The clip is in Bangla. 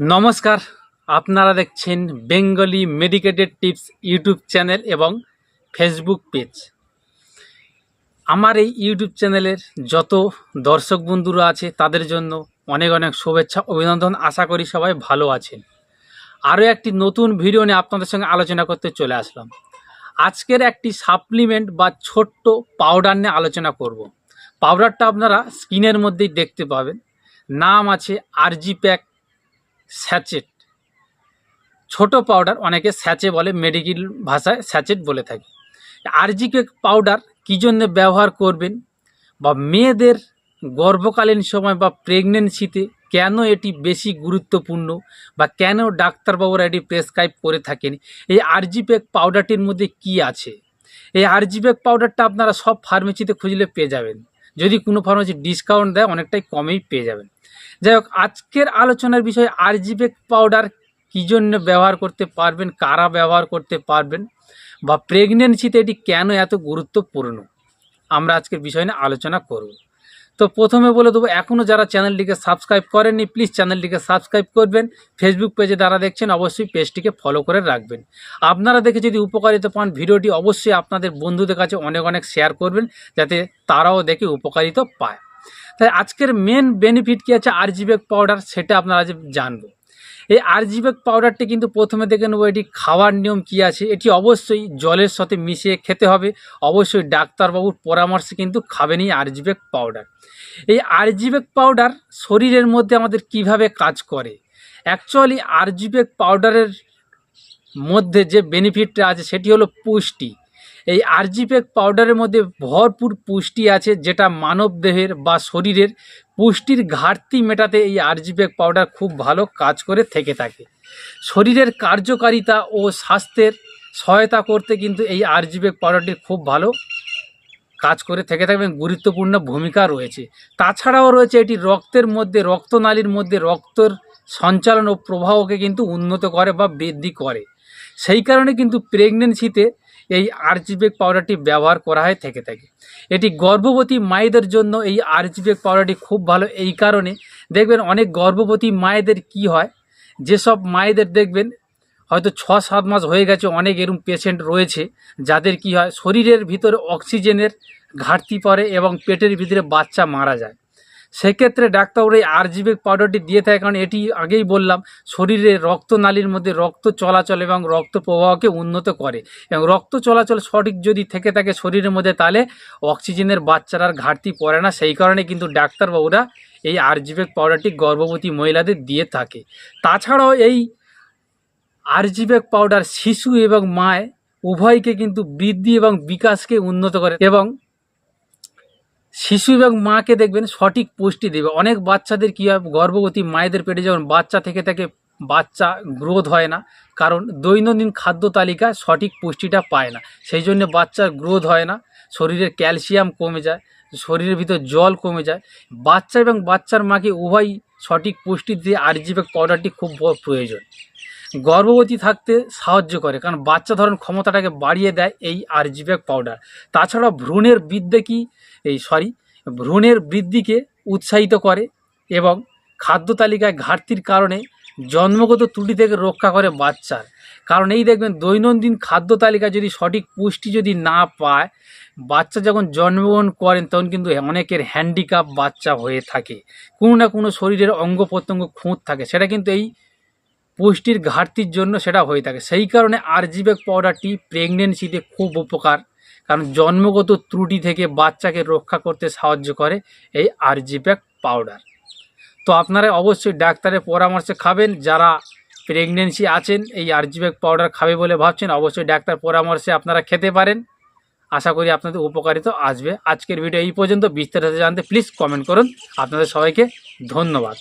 নমস্কার, আপনারা দেখছেন Bengali medicated tips YouTube channel এবং ফেসবুক পেজ। আমার এই ইউটিউব চ্যানেলের যত দর্শক বন্ধুরা আছে, তাদের জন্য অনেক অনেক শুভেচ্ছা, অভিনন্দন, আশা করি সবাই ভালো আছেন। আরও একটি নতুন ভিডিও নিয়ে আপনাদের সঙ্গে আলোচনা করতে চলে আসলাম। আজকের একটি সাপ্লিমেন্ট বা ছোট্ট পাউডার নিয়ে আলোচনা করব। পাউডারটা আপনারা স্কিনের মধ্যেই দেখতে পাবেন। নাম আছে আরজি প্যাক স্যাচেট। ছোট পাউডার অনেকে স্যাচে বলে মেডিকেল ভাষায় স্যাচেট বলে থাকে। আরজিকে পাউডার কী জন্য ব্যবহার করবেন বা মেয়েদের গর্ভকালীন সময় বা প্রেগনেন্সিতে কেন এটি বেশি গুরুত্বপূর্ণ বা কেন ডাক্তারবাবুরা এটি প্রেসক্রাইব করে থাকেন? এই আরজিপ্যাক পাউডারটির মধ্যে কি আছে? এই আরজিপ্যাক পাউডারটা আপনারা সব ফার্মেসিতে খুঁজলে পেয়ে যাবেন। যদি কোনো ফার্মাসি ডিসকাউন্ট দেয়, অনেকটাই কমেই পেয়ে যাবেন। যাই হোক, আজকের আলোচনার বিষয়ে আরজিবেক পাউডার কী জন্য ব্যবহার করতে পারবেন, কারা ব্যবহার করতে পারবেন বা প্রেগনেন্সিতে এটি কেন এত গুরুত্বপূর্ণ, আমরা আজকের বিষয় নিয়ে আলোচনা করব। তো প্রথমে বলে দেবো এখনও যারা চ্যানেলটিকে সাবস্ক্রাইব করেননি প্লিজ চ্যানেলটিকে সাবস্ক্রাইব করবেন। ফেসবুক পেজে যারা দেখছেন, অবশ্যই পেজটিকে ফলো করে রাখবেন। আপনারা দেখে যদি উপকারিত পান, ভিডিওটি অবশ্যই আপনাদের বন্ধুদের কাছে অনেক অনেক শেয়ার করবেন, যাতে তারাও দেখে উপকারিত পায়। তাই আজকের মেন বেনিফিট কী আছে আরজিবেক পাউডার সেটা আপনারা আজ জানব। এই আরজিবেক পাউডারটি কিন্তু প্রথমে দেখে নেব এটি খাওয়ার নিয়ম কী আছে। এটি অবশ্যই জলের সাথে মিশিয়ে খেতে হবে। অবশ্যই ডাক্তারবাবুর পরামর্শে কিন্তু খাবেন এই আরজিবেক পাউডার এই আরজিবেক পাউডার শরীরের মধ্যে আমাদের কীভাবে কাজ করে? অ্যাকচুয়ালি আরজিবেক পাউডারের মধ্যে যে বেনিফিটটা আছে সেটি হলো পুষ্টি। এই আরজিপেক পাউডারের মধ্যে ভরপুর পুষ্টি আছে যেটা মানব দেহের বা শরীরের পুষ্টির ঘাটতি মেটাতে এই আরজিপেক পাউডার খুব ভালো কাজ করে থেকে থাকে। শরীরের কার্যকারিতা ও স্বাস্থ্যের সহায়তা করতে কিন্তু এই আরজিপেক পাউডারটি খুব ভালো কাজ করে থেকে থাকবেন গুরুত্বপূর্ণ ভূমিকা রয়েছে। তাছাড়াও রয়েছে এটি রক্তের মধ্যে, রক্তনালীর মধ্যে রক্তর সঞ্চালন ও প্রবাহকে কিন্তু উন্নত করে বা বৃদ্ধি করে। সেই কারণে কিন্তু প্রেগনেন্সিতে এই আরজিবেক পাউডারটি ব্যবহার করা হয় থেকে থাকে। এটি গর্ভবতী মায়েদের জন্য এই আরজিবেক পাউডারটি খুব ভালো। এই কারণে দেখবেন অনেক গর্ভবতী মায়েদের কি হয়, যেসব মায়েদের দেখবেন হয়তো ছ সাত মাস হয়ে গেছে, অনেক এরম পেশেন্ট রয়েছে, যাদের কি হয়, শরীরের ভিতরে অক্সিজেনের ঘাটতি পড়ে এবং পেটের ভিতরে বাচ্চা মারা যায়। সেক্ষেত্রে ডাক্তার এই আরজিবেক পাউডারটি দিয়ে থাকে কারণ এটি আগেই বললাম, শরীরে রক্তনালীর মধ্যে রক্ত চলাচল এবং রক্ত প্রবাহকে উন্নত করে এবং রক্ত চলাচল সঠিক যদি থেকে থাকে শরীরের মধ্যে তাহলে অক্সিজেনের বাচ্চার আর ঘাটতি পড়ে না। সেই কারণে কিন্তু ডাক্তারবাবুরা এই আরজিবেক পাউডারটি গর্ভবতী মহিলাদের দিয়ে থাকে। তাছাড়াও এই আরজিবেক পাউডার শিশু এবং মায় উভয়কে কিন্তু বৃদ্ধি এবং বিকাশকে উন্নত করে এবং শিশু এবং মাকে দেখবেন সঠিক পুষ্টি দেবে। অনেক বাচ্চাদের কী হয়, গর্ভবতী মায়েদের পেটে যখন বাচ্চা থেকে থেকে, বাচ্চা গ্রোথ হয় না, কারণ দৈনন্দিন খাদ্য তালিকা সঠিক পুষ্টিটা পায় না। সেই জন্য বাচ্চার গ্রোথ হয় না শরীরের ক্যালসিয়াম কমে যায়, শরীরের ভিতর জল কমে যায়। বাচ্চা এবং বাচ্চার মাকে উভয় সঠিক পুষ্টি দিয়ে আরজিবেক পাউডারটি খুব প্রয়োজন। গর্ভবতী থাকতে সাহায্য করে, কারণ বাচ্চা ধরন ক্ষমতাটাকে বাড়িয়ে দেয় এই আরজিবেক পাউডার। তাছাড়া ভ্রূণের বৃদ্ধি কি এই সরি ভ্রূণের বৃদ্ধিকে উৎসাহিত করে এবং খাদ্য তালিকায় ঘাটতির কারণে জন্মগত ত্রুটি থেকে রক্ষা করে বাচ্চার। কারণ এই দেখবেন, দৈনন্দিন খাদ্য তালিকায় যদি সঠিক পুষ্টি যদি না পায়, বাচ্চা যখন জন্মগ্রহণ করেন তখন কিন্তু অনেকের হ্যান্ডিক্যাপ বাচ্চা হয়ে থাকে। কোনো না কোনো শরীরের অঙ্গ প্রত্যঙ্গ খুঁত থাকে, সেটা কিন্তু এই পুষ্টির ঘাটতির জন্য সেটা হয়ে থাকে। সেই কারণে আরজিবেক পাউডারটি প্রেগনেন্সিতে খুব উপকার কারণ জন্মগত ত্রুটি থেকে বাচ্চাকে রক্ষা করতে সাহায্য করে এই আরজিপ্যাক পাউডার। তো আপনারা অবশ্যই ডাক্তারের পরামর্শে খাবেন, যারা প্রেগনেন্সি আছেন, এই আরজিপ্যাক পাউডার খাবে বলে ভাবছেন, অবশ্যই ডাক্তার পরামর্শে আপনারা খেতে পারেন। আশা করি আপনাদের উপকারিতা আসবে। আজকের ভিডিও এই পর্যন্ত। বিস্তারিত জানতে প্লিজ কমেন্ট করুন। আপনাদের সবাইকে ধন্যবাদ।